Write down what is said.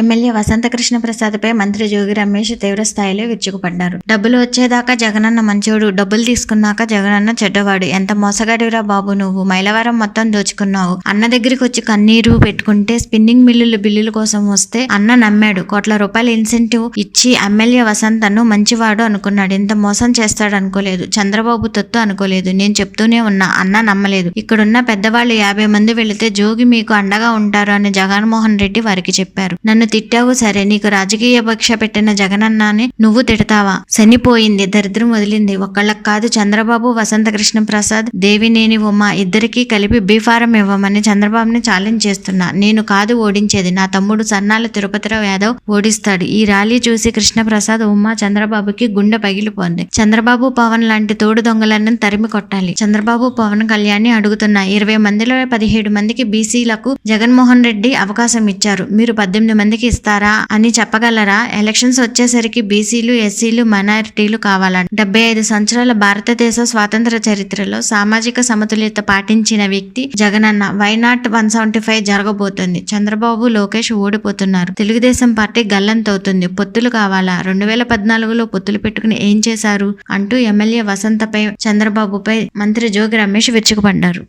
MLA Vasantha Krishna ప్రసాద్పై మంత్రి జోగి రమేష్ తీవ్ర స్థాయిలో విరుచుకుపడ్డారు. డబ్బులు వచ్చేదాకా జగనన్న మంచోడు డబ్బులు తీసుకున్నాక జగనన్న చెడ్డవాడు. ఎంత మోసగాడిరా బాబు నువ్వు? మైలవరం మొత్తం దోచుకున్నావు. అన్న దగ్గరికి వచ్చి కన్నీరు పెట్టుకుంటే స్పిన్నింగ్ మిల్లుల బిల్లుల కోసం వస్తే అన్న నమ్మాడు. కోట్ల రూపాయల ఇన్సెంటివ్ ఇచ్చి ఎమ్మెల్యే వసంతను మంచివాడు అనుకున్నాడు. ఇంత మోసం చేస్తాడు అనుకోలేదు చంద్రబాబు తొత్తు అనుకోలేదు. నేను చెప్తూనే ఉన్నా అన్న నమ్మలేదు. ఇక్కడున్న పెద్దవాళ్ళు యాభై మంది వెళితే జోగి మీకు అండగా ఉంటారు అని జగన్మోహన్ రెడ్డి వారికి చెప్పారు. నన్ను తిట్టావు. సరే నీకు రాజకీయ పక్ష పెట్టిన జగనన్నాని నువ్వు తిడతావా? చనిపోయింది దరిద్రం వదిలింది. ఒకళ్ళకు కాదు చంద్రబాబు వసంత కృష్ణ ప్రసాద్ దేవినేని ఉమ్మ ఇద్దరికీ కలిపి బీఫారం ఇవ్వమని చంద్రబాబుని ఛాలెంజ్ చేస్తున్నా. నేను కాదు ఓడించేది. నా తమ్ముడు సన్నాల తిరుపతిరావు యాదవ్ ఓడిస్తాడు. ఈ ర్యాలీ చూసి కృష్ణప్రసాద్ ఉమ్మ చంద్రబాబుకి గుండె పగిలిపోయింది చంద్రబాబు పవన్ లాంటి తోడు దొంగలను తరిమి కొట్టాలి. చంద్రబాబు పవన్ కళ్యాణ్ అడుగుతున్నా. ఇరవై మందిలో పదిహేడు మందికి బీసీలకు జగన్మోహన్ రెడ్డి అవకాశం ఇచ్చారు. మీరు పద్దెనిమిది మంది మందికి ఇస్తారా అని చెప్పగలరా? ఎలక్షన్స్ వచ్చేసరికి బీసీలు ఎస్సీలు మైనారిటీలు కావాలా డెబ్బై ఐదు సంవత్సరాల భారతదేశ స్వాతంత్ర చరిత్రలో సామాజిక సమతుల్యత పాటించిన వ్యక్తి Jagananna. Why not one seventy five జరగబోతుంది? చంద్రబాబు లోకేష్ ఓడిపోతున్నారు. తెలుగుదేశం పార్టీ గల్లంతవుతుంది పొత్తులు కావాలా? రెండు వేల పద్నాలుగులో పొత్తులు పెట్టుకుని ఏం చేశారు? అంటూ ఎమ్మెల్యే వసంతపై చంద్రబాబుపై మంత్రి జోగి రమేష్ విరుచుకుపడ్డారు.